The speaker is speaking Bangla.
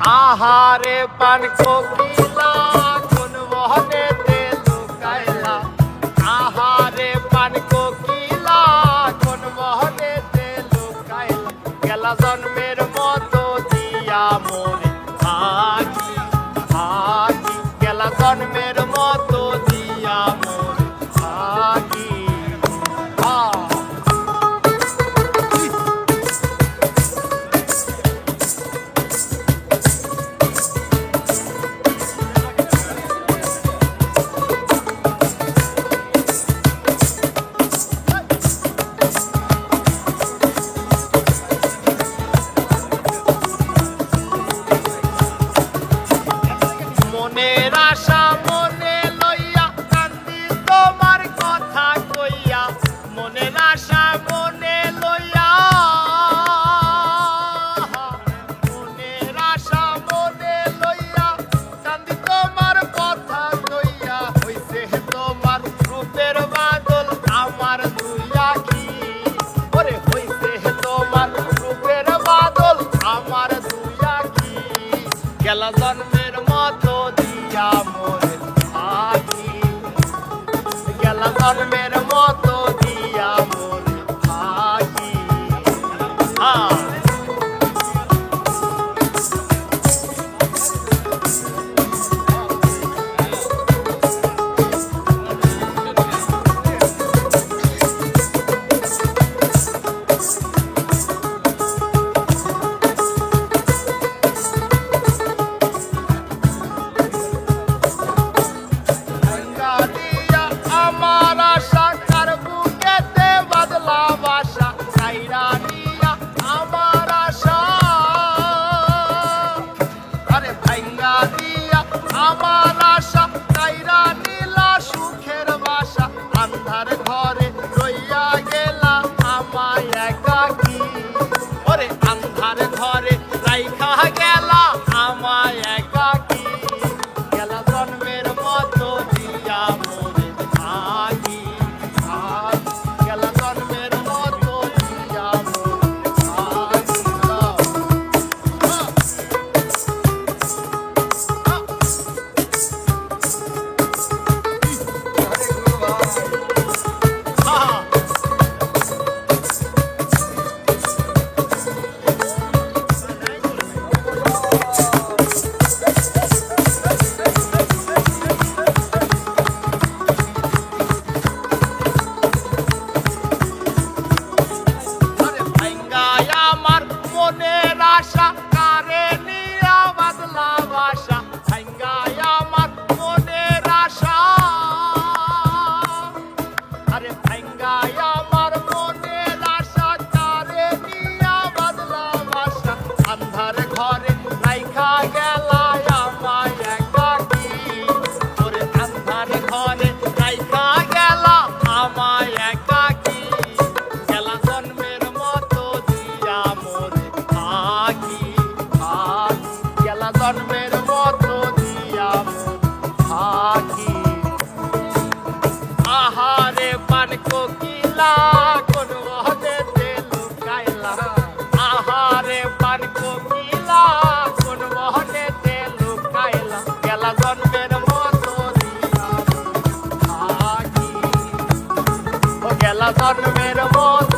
আহারে পান কোকিলা, কোন বহনেতে লুকাইলা। আহারে পান কোকিলা, কোন বহনেতে লুকাইলা। গেলা জন্মের মতো দিয়া মোরে আকি মনের আশা মনে লইয়া কান্দি তোমার কথা কইয়া। মনের আশা মনে লইয়া। মনের আশা মনে লইয়া কান্দি তোমার কথা কইয়া। হইছে তোমার রূপের বাদল আমার দুই আখি। ওরে, হইছে তোমার রূপের বাদল আমার দুই আখি। গেলা জন্মের মতো দিয়া মন আখি হ্যাঁ কোকিলা, কোন মহদেতে লুকাইলা। আহারে পান কোকিলা, কোন মহদেতে লুকাইলা। গেলা জন্মের মতো গেলা জন্মের মতো